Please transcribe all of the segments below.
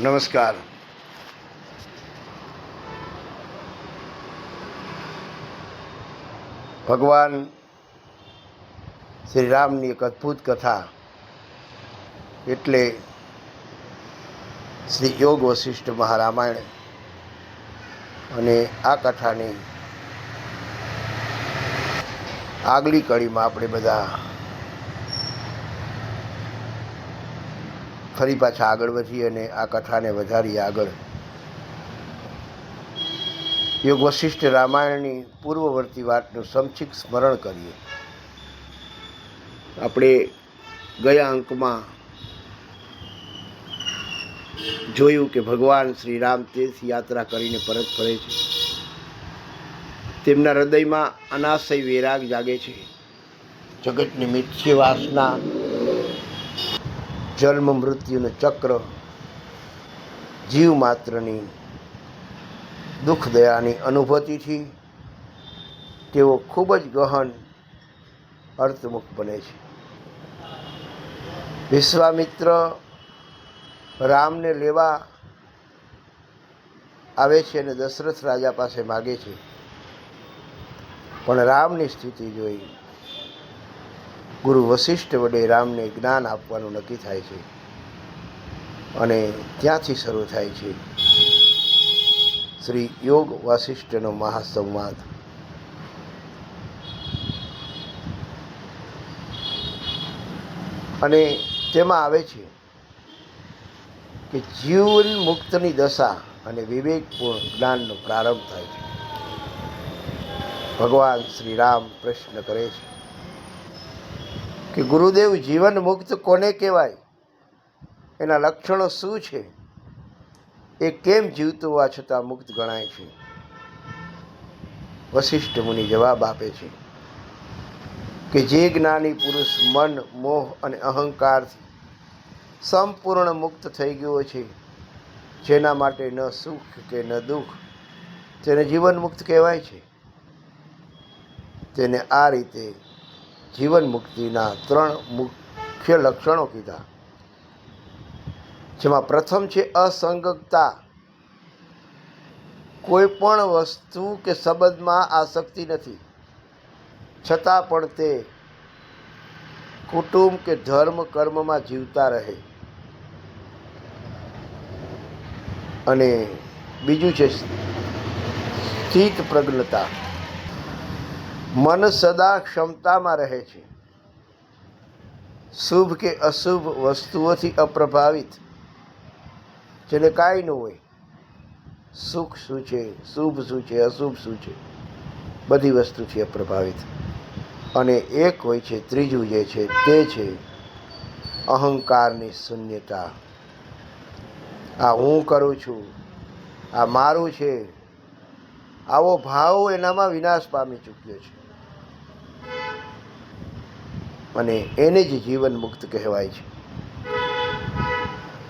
નમસ્કાર. ભગવાન શ્રી રામની એક અદ્ભુત કથા એટલે શ્રી યોગ વશિષ્ઠ મહારામાયણ અને આ કથાની આગલી કડીમાં આપણે બધા ફરી પાછા આગળ વધી અને આ કથાને વધારી આગળ. યોગ વશિષ્ઠ રામાયણની પૂર્વવર્તી વાતનું સમક્ષિક સ્મરણ કરીએ. આપણે ગયા અંકમાં જોયું કે ભગવાન શ્રી રામ તીર્થ યાત્રા કરીને પરત ફરે છે. તેમના હૃદયમાં અનાશય વૈરાગ જાગે છે. જગતની મિથ્ય વાસના જન્મ મૃત્યુનું ચક્ર જીવ માત્રની દુઃખ દયાની અનુભૂતિથી તેઓ ખૂબ જ ગહન અર્થમુખ બને છે. વિશ્વામિત્ર રામને લેવા આવે છે અને દશરથ રાજા પાસે માગે છે. પણ રામની સ્થિતિ જોઈ ગુરુ વશિષ્ઠ વડે રામને જ્ઞાન આપવાનું નક્કી થાય છે. અને ત્યાંથી શરૂ થાય છે. શ્રી યોગ વાસિષ્ઠનો મહાસંવાદ. અને તેમાં આવે છે કે જીવન મુક્તની દશા અને વિવેકપૂર્ણ જ્ઞાનનો પ્રારંભ થાય છે. ભગવાન શ્રી રામ પ્રશ્ન કરે છે. કે ગુરુદેવ જીવન મુક્ત કોને કહેવાય? એના લક્ષણો શું છે? એ કેમ જીવતો હોવા છતાં મુક્ત ગણાય છે? વશિષ્ઠ મુનિ જવાબ આપે છે કે જે જ્ઞાની પુરુષ મન, મોહ અને અહંકારથી સંપૂર્ણ મુક્ત થઈ ગયો છે, જેના માટે ન સુખ કે ન દુઃખ તેને જીવન મુક્ત કહેવાય છે. તેને આ રીતે જીવન મુક્તિના ત્રણ મુખ્ય લક્ષણો કીધા. જેમાં પ્રથમ છે અસંગતતા. કોઈ પણ વસ્તુ કે સંબંધમાં આસક્તિ નથી. છતાં પણ તે કુટુંબ કે ધર્મ કર્મમાં જીવતા રહે. અને બીજું છે સ્થિત પ્રજ્ઞતા. મન સદા ક્ષમતામાં રહે છે. શુભ કે અશુભ વસ્તુઓથી અપ્રભાવિત, જેને કાંઈ ન હોય. સુખ શું છે? શુભ શું છે? અશુભ શું છે? બધી વસ્તુથી અપ્રભાવિત. અને એક હોય છે, ત્રીજું જે છે, તે છે અહંકારની શૂન્યતા. આ હું કરું છું, આ મારું છે. આવો ભાવ એનામાં વિનાશ પામી ચૂક્યો છે. અને એને જ જીવન મુક્ત કહેવાય છે.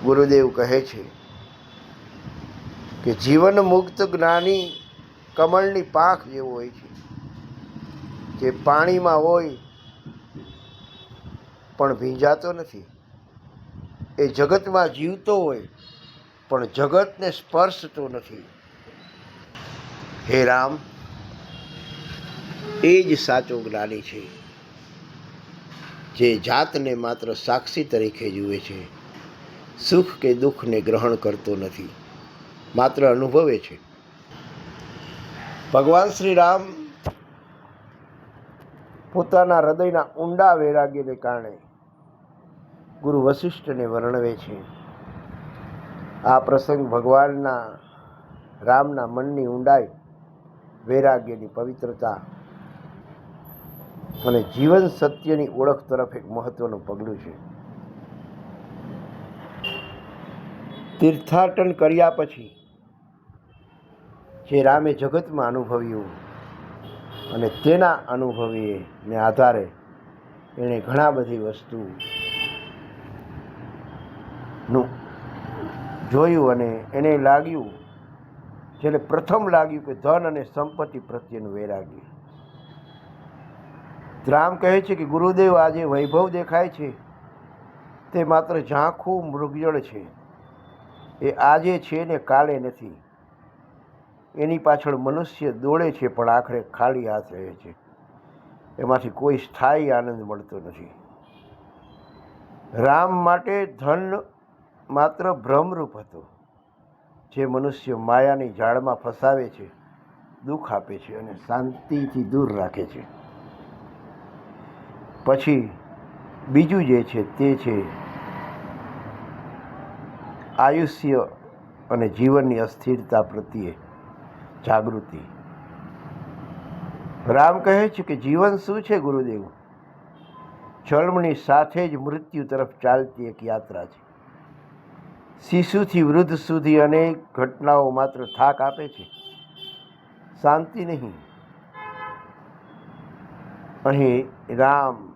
ગુરુદેવ કહે છે કે જીવન મુક્ત જ્ઞાની કમળની પાંખ જેવો હોય છે. જે પાણીમાં હોય પણ ભીંજાતો નથી. એ જગતમાં જીવતો હોય પણ જગતને સ્પર્શતો નથી. હે રામ, એ જ સાચો જ્ઞાની છે. જે જાતને માત્ર સાક્ષી તરીકે જુએ છે, સુખ કે દુઃખને ગ્રહણ કરતો નથી, માત્ર અનુભવે છે. ભગવાન શ્રી રામ પોતાના હૃદયના ઊંડા વૈરાગ્યને કારણે ગુરુ વશિષ્ઠને વર્ણવે છે. આ પ્રસંગ ભગવાનના રામના મનની ઊંડાઈ, વૈરાગ્યની પવિત્રતા અને જીવન સત્યની ઓળખ તરફ એક મહત્વનું પગલું છે. તીર્થાટન કર્યા પછી જે રામે જગતમાં અનુભવ્યું અને તેના અનુભવીને આધારે એણે ઘણા બધી વસ્તુ નું જોયું અને એને લાગ્યું, જેને પ્રથમ લાગ્યું કે ધન અને સંપત્તિ પ્રત્યેનું વૈરાગ્ય. રામ કહે છે કે ગુરુદેવ આજે વૈભવ દેખાય છે. તે માત્ર ઝાંખું મૃગજળ છે. એ આજે છે ને કાલે નથી. એની પાછળ મનુષ્ય દોડે છે પણ આખરે ખાલી હાથ રહે છે. એમાંથી કોઈ સ્થાયી આનંદ મળતો નથી. રામ માટે ધન માત્ર ભ્રમરૂપ હતો, જે મનુષ્ય માયાની જાળમાં ફસાવે છે, દુઃખ આપે છે અને શાંતિથી દૂર રાખે છે. પછી બીજું જે છે તે છે આયુષ્ય અને જીવનની અસ્થિરતા પ્રત્યે જાગૃતિ. રામ કહે છે કે જીવન શું છે ગુરુદેવ? જન્મની સાથે જ મૃત્યુ તરફ ચાલતી એક યાત્રા છે. શિશુથી વૃદ્ધ સુધી અનેક ઘટનાઓ માત્ર થાક આપે છે. શાંતિ નહીં. અહીં રામ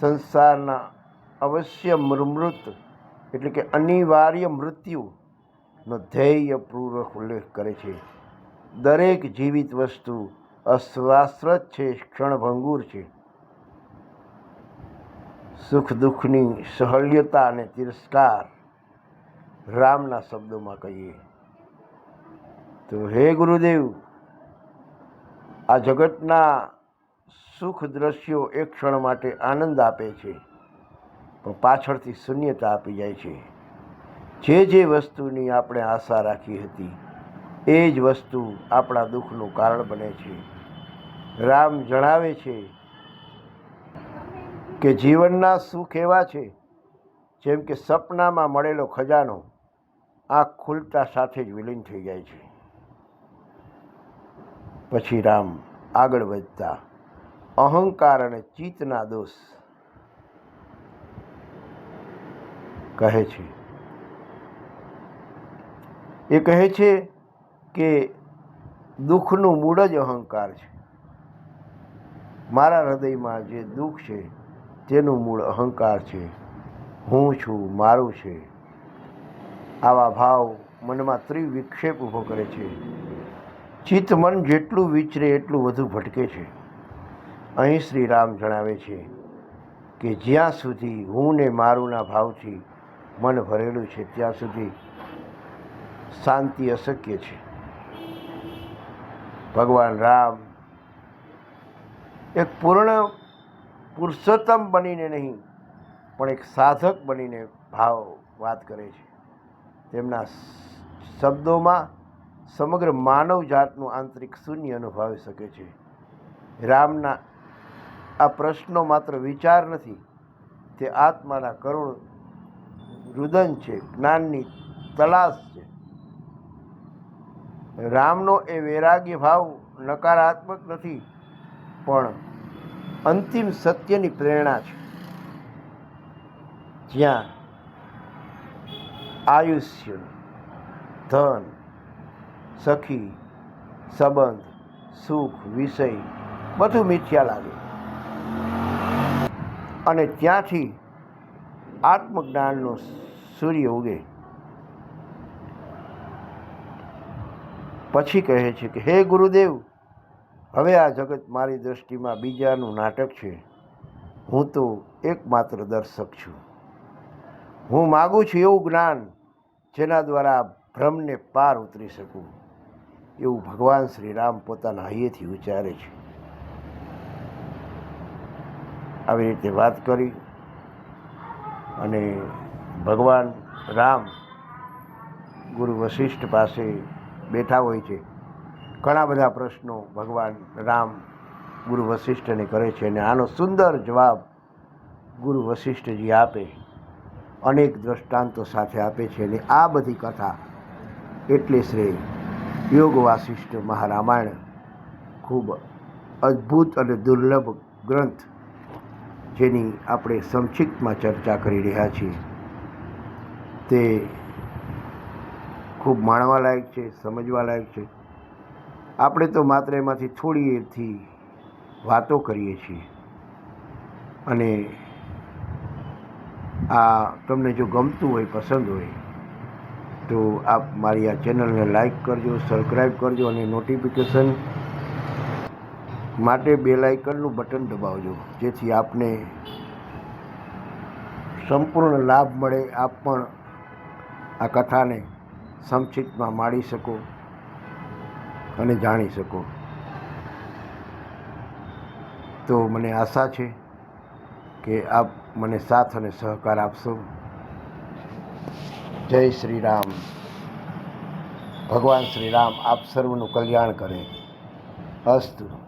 સંસારના અવશ્ય મૃમૃત એટલે કે અનિવાર્ય મૃત્યુનો ધ્યેયપૂર્વક ઉલ્લેખ કરે છે. દરેક જીવિત વસ્તુ અશ્વાસરત છે, ક્ષણભંગુર છે. સુખ દુઃખની સહલ્યતા અને તિરસ્કાર રામના શબ્દોમાં કહીએ. તો હે ગુરુદેવ, આ જગતના સુખ દ્રશ્યો એક ક્ષણ માટે આનંદ આપે છે, પણ પાછળથી શૂન્યતા આપી જાય છે. જે જે વસ્તુની આપણે આશા રાખી હતી, એ જ વસ્તુ આપણા દુઃખનું કારણ બને છે. રામ જણાવે છે કે જીવનના સુખ એવા છે, જેમ કે સપનામાં મળેલો ખજાનો આંખ ખુલતા સાથે જ વિલીન થઈ જાય છે. પછી રામ આગળ વધતા અહંકાર અને ચિત્તના દોષ કહે છે. એ કહે છે કે દુઃખનું મૂળ જ અહંકાર છે. મારા હૃદયમાં જે દુઃખ છે, તેનું મૂળ અહંકાર છે. હું છું, મારું છે. આવા ભાવ મનમાં ત્રિવિક્ષેપ ઊભો કરે છે. ચિત્ત મન જેટલું વિચરે એટલું વધુ ભટકે છે. અહીં શ્રી રામ જણાવે છે કે જ્યાં સુધી હું ને મારુંના ભાવથી મન ભરેલું છે, ત્યાં સુધી શાંતિ અશક્ય છે. ભગવાન રામ એક પૂર્ણ પુરુષોત્તમ બનીને નહીં, પણ એક સાધક બનીને ભાવ વાત કરે છે. તેમના શબ્દોમાં સમગ્ર માનવ જાતનું આંતરિક શૂન્ય અનુભવી શકે છે. રામના આ પ્રશ્નો માત્ર વિચાર નથી, તે આત્માના કરુણ રુદન છે, જ્ઞાનની તલાશ છે. રામનો એ વૈરાગ્ય ભાવ નકારાત્મક નથી, પણ અંતિમ સત્યની પ્રેરણા છે. જ્યાં આયુષ્ય, ધન, સખી, સંબંધ, સુખ, વિષય બધું મિથ્યા લાગે. અને ત્યાંથી આત્મજ્ઞાનનો સૂર્ય ઉગે. પછી કહે છે કે, હે ગુરુદેવ, હવે આ જગત મારી દૃષ્ટિમાં બીજાનું નાટક છે. હું તો એકમાત્ર દર્શક છું. હું માગું છું એવું જ્ઞાન જેના દ્વારા ભ્રમને પાર ઉતરી શકું. એવું ભગવાન શ્રી રામ પોતાના હૈયેથી ઉચ્ચારે છે. આવી રીતે વાત કરી અને ભગવાન રામ ગુરુ વશિષ્ઠ પાસે બેઠા હોય છે. ઘણા બધા પ્રશ્નો ભગવાન રામ ગુરુ વશિષ્ઠને કરે છે અને આનો સુંદર જવાબ ગુરુ વશિષ્ઠજી આપે, અનેક દ્રષ્ટાંતો સાથે આપે છે અને આ બધી કથા એટલે શ્રી યોગ વાસિષ્ઠ મહારામાયણ ખૂબ અદ્ભુત અને દુર્લભ ગ્રંથ જેની આપણે સંક્ષિપ્તમાં ચર્ચા કરી રહ્યા છીએ. તે ખૂબ માણવાલાયક છે, સમજવાલાયક છે. આપણે તો માત્ર એમાંથી થોડી એથી વાતો કરીએ છીએ. અને આ તમને જો ગમતું હોય, પસંદ હોય, તો આપ મારી આ ચેનલને લાઈક કરજો સબસ્ક્રાઈબ કરજો અને નોટિફિકેશન માટે બેલ બટન દબાવજો, જેથી આપને સંપૂર્ણ લાભ મળે. આપ પણ આ કથાને સંક્ષિપ્તમાં માણી શકો અને જાણી શકો. તો મને આશા છે કે આપ મને સાથ અને સહકાર આપશો. જય શ્રી રામ. ભગવાન શ્રી રામ, આપ સર્વનું કલ્યાણ કરે. અસ્તુ